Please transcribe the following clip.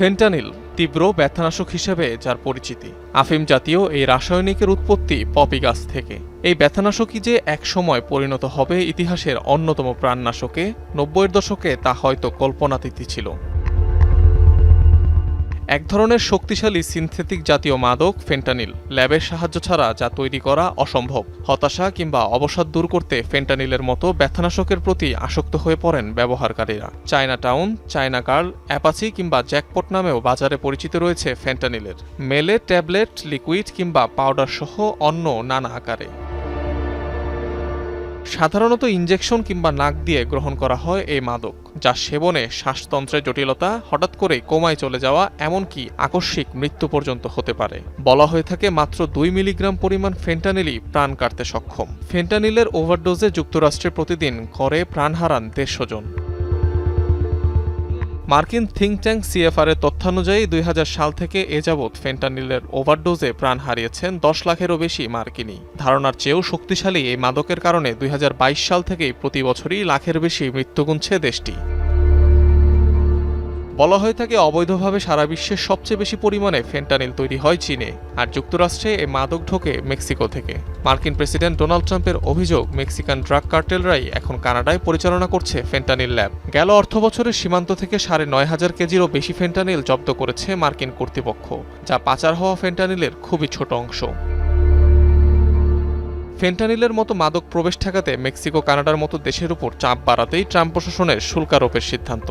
Fentanyl, তীব্র ব্যথানাশক হিসেবে যার পরিচিতি। আফিম জাতীয় এই রাসায়নিকের উৎপত্তি পপি গাছ থেকে। এই ব্যথানাশকই যে একসময় পরিণত হবে ইতিহাসের অন্যতম প্রাণনাশকে নব্বইয়ের দশকে তা হয়তো কল্পনাতীতি ছিল। এক ধরনের শক্তিশালী সিনথেটিক জাতীয় মাদক, ফেন্টানিল। ল্যাবের সাহায্য ছাড়া যা তৈরি করা অসম্ভব। হতাশা কিংবা অবসাদ দূর করতে ফেন্টানিলের মতো ব্যথানাশকের প্রতি আসক্ত হয়ে পড়েন ব্যবহারকারীরা। China town, China girl Apache কিংবা জ্যাকপট নামেও বাজারে পরিচিত রয়েছে ফেন্টানিলের। মেলে ট্যাবলেট, লিকুইড কিংবা পাউডার সহ অন্য নানা আকারে। সাধারণত ইঞ্জেকশন কিংবা নাক দিয়ে গ্রহণ করা হয় এই মাদক, যা সেবনে শ্বাসতন্ত্রের জটিলতা, হঠাৎ করে কমায় চলে যাওয়া, এমনকি আকস্মিক মৃত্যু পর্যন্ত হতে পারে। বলা হয়ে থাকে মাত্র দুই মিলিগ্রাম পরিমাণ ফেন্টানিলই প্রাণ কাটতে সক্ষম। ফেন্টানিলের ওভারডোজে যুক্তরাষ্ট্রে প্রতিদিন করে প্রাণ হারান দেড়শো জন। মার্কিন থিঙ্ক ট্যাঙ্ক সিএফআর এর তথ্যানুযায়ী দুই হাজার সাল থেকে এ যাবৎ ফেন্টানিলের ওভারডোজে প্রাণ হারিয়েছেন দশ লাখেরও বেশি মার্কিনী। ধারণার চেয়েও শক্তিশালী এই মাদকের কারণে দুই হাজার বাইশ সাল থেকেই প্রতি বছরই লাখের বেশি মৃত্যু গুনছে দেশটি। বলা হয়ে থাকে, অবৈধভাবে সারা বিশ্বের সবচেয়ে বেশি পরিমাণে ফেন্টানিল তৈরি হয় চীনে আর যুক্তরাষ্ট্রে এই মাদক ঢোকে মেক্সিকো থেকে। মার্কিন প্রেসিডেন্ট ডোনাল্ড ট্রাম্পের অভিযোগ, মেক্সিকান ড্রাগ কার্টেলরাই এখন কানাডায় পরিচালনা করছে ফেন্টানিল ল্যাব। গেল অর্থ বছরের সীমান্ত থেকে সাড়ে নয় হাজার কেজিরও বেশি ফেন্টানিল জব্দ করেছে মার্কিন কর্তৃপক্ষ, যা পাচার হওয়া ফেন্টানিলের খুবই ছোট অংশ। ফেন্টানিলের মতো মাদক প্রবেশ ঠেকাতে মেক্সিকো কানাডার মতো দেশের উপর চাপ বাড়াতেই ট্রাম্প প্রশাসনের শুল্কারোপের সিদ্ধান্ত।